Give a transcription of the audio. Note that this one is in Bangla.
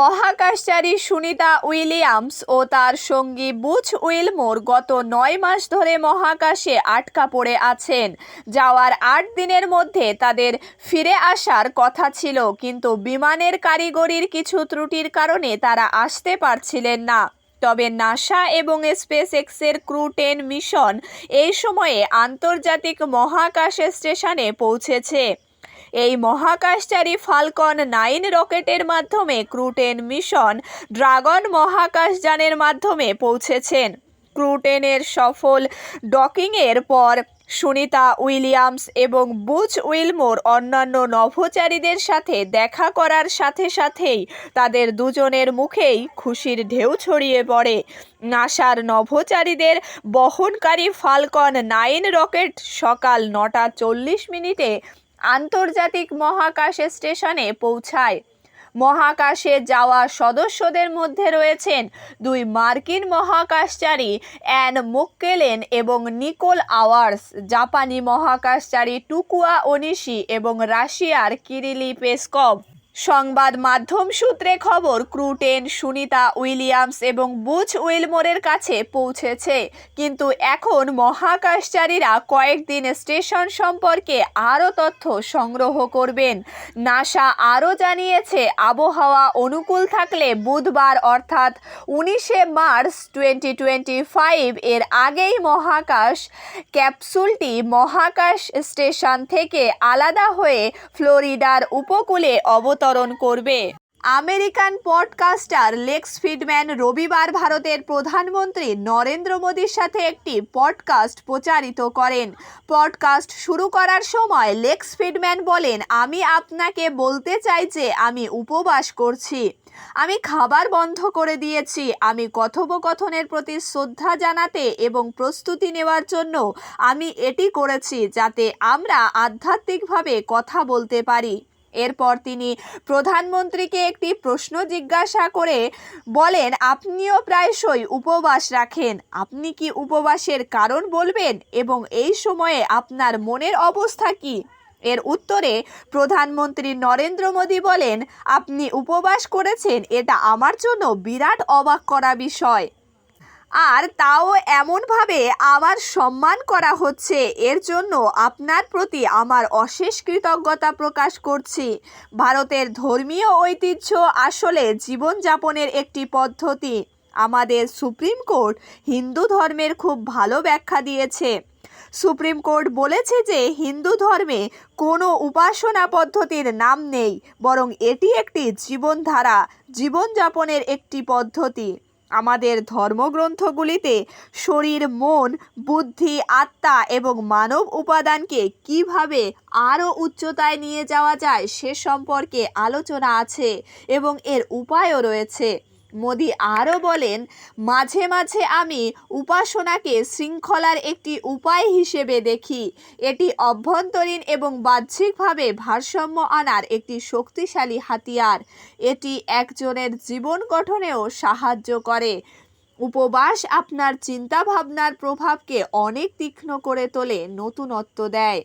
মহাকাশচারী সুনিতা উইলিয়ামস ও তার সঙ্গী বুচ উইলমোর গত নয় মাস ধরে মহাকাশে আটকা পড়ে আছেন। যাওয়ার আট দিনের মধ্যে তাদের ফিরে আসার কথা ছিল, কিন্তু বিমানের কারিগরির কিছু ত্রুটির কারণে তারা আসতে পারছিলেন না। তবে নাসা এবং স্পেস এক্সের ক্রু টেন মিশন এই সময়ে আন্তর্জাতিক মহাকাশ স্টেশনে পৌঁছেছে। এই মহাকাশচারী ফালকন নাইন রকেটের মাধ্যমে ক্রুটেন মিশন ড্রাগন মহাকাশযানের মাধ্যমে পৌঁছেছেন। ক্রুটেনের সফল ডকিংয়ের পর সুনিতা উইলিয়ামস এবং বুচ উইলমোর অন্যান্য নভোচারীদের সাথে দেখা করার সাথে সাথেই তাদের দুজনের মুখেই খুশির ঢেউ ছড়িয়ে পড়ে। নাসার নভোচারীদের বহনকারী ফালকন নাইন রকেট সকাল নটা চল্লিশ মিনিটে আন্তর্জাতিক মহাকাশ স্টেশনে পৌঁছায়। মহাকাশে যাওয়া সদস্যদের মধ্যে রয়েছেন দুই মার্কিন মহাকাশচারী, অ্যান মোক্কেলেন এবং নিকোল আওয়ার্স। জাপানি মহাকাশচারী টুকুয়া ওনিশি এবং রাশিয়ার কিরিলি পেসকভ। সংবাদ মাধ্যম সূত্রে খবর, ক্রুটেন, সুনিতা উইলিয়ামস এবং বুচ উইলমোরের কাছে পৌঁছেছে। কিন্তু এখন মহাকাশচারীরা কয়েকদিন স্টেশন সম্পর্কে আরও তথ্য সংগ্রহ করবেন। নাসা আরও জানিয়েছে, আবহাওয়া অনুকূল থাকলে বুধবার অর্থাৎ উনিশে মার্চ টোয়েন্টি টোয়েন্টি ফাইভ এর আগেই মহাকাশ ক্যাপসুলটি মহাকাশ স্টেশন থেকে আলাদা হয়ে ফ্লোরিডার উপকূলে অবতরণ করবে। আমেরিকান পডকাস্টার লেক্স ফিডম্যান রবিবার ভারতের প্রধানমন্ত্রী নরেন্দ্র মোদীর সাথে একটি পডকাস্ট প্রচারিত করেন। পডকাস্ট শুরু করার সময় লেক্স ফিডম্যান বলেন, আমি আপনাকে বলতে চাই যে আমি উপবাস করছি। আমি খাবার বন্ধ করে দিয়েছি। আমি কথোপকথনের প্রতি শ্রদ্ধা জানাতে এবং প্রস্তুতি নেওয়ার জন্য আমি এটি করেছি যাতে আমরা আধ্যাত্মিকভাবে কথা বলতে পারি। এরপর তিনি প্রধানমন্ত্রীকে একটি প্রশ্ন জিজ্ঞাসা করে বলেন, আপনিও প্রায়শই উপবাস রাখেন। আপনি কি উপবাসের কারণ বলবেন? এবং এই সময়ে আপনার মনের অবস্থা কি? এর উত্তরে প্রধানমন্ত্রী নরেন্দ্র মোদী বলেন, আপনি উপবাস করেছেন। এটা আমার জন্য বিরাট অবাক করা বিষয়। আর তাও এমনভাবে আমার সম্মান করা হচ্ছে। এর জন্য আপনার প্রতি আমার অশেষ কৃতজ্ঞতা প্রকাশ করছি। ভারতের ধর্মীয় ঐতিহ্য আসলে জীবনযাপনের একটি পদ্ধতি। আমাদের সুপ্রিম কোর্ট হিন্দু ধর্মের খুব ভালো ব্যাখ্যা দিয়েছে। সুপ্রিম কোর্ট বলেছে যে হিন্দু ধর্মে কোনো উপাসনা পদ্ধতির নাম নেই, বরং এটি একটি জীবনধারা, জীবনযাপনের একটি পদ্ধতি। আমাদের ধর্মগ্রন্থগুলিতে শরীর, মন, বুদ্ধি, আত্মা এবং মানব উপাদানকে কীভাবে আরও উচ্চতায় নিয়ে যাওয়া যায় সে সম্পর্কে আলোচনা আছে এবং এর উপায়ও রয়েছে। মোদি আরও বলেন, মাঝে মাঝে আমি উপাসনাকে শৃঙ্খলার একটি উপায় হিসেবে দেখি। এটি অভ্যন্তরীণ এবং বাহ্যিকভাবে ভারসাম্য আনার একটি শক্তিশালী হাতিয়ার। এটি একজনের জীবন গঠনেও সাহায্য করে। উপবাস আপনার চিন্তাভাবনার প্রভাবকে অনেক তীক্ষ্ণ করে তোলে, নতুনত্ব দেয়।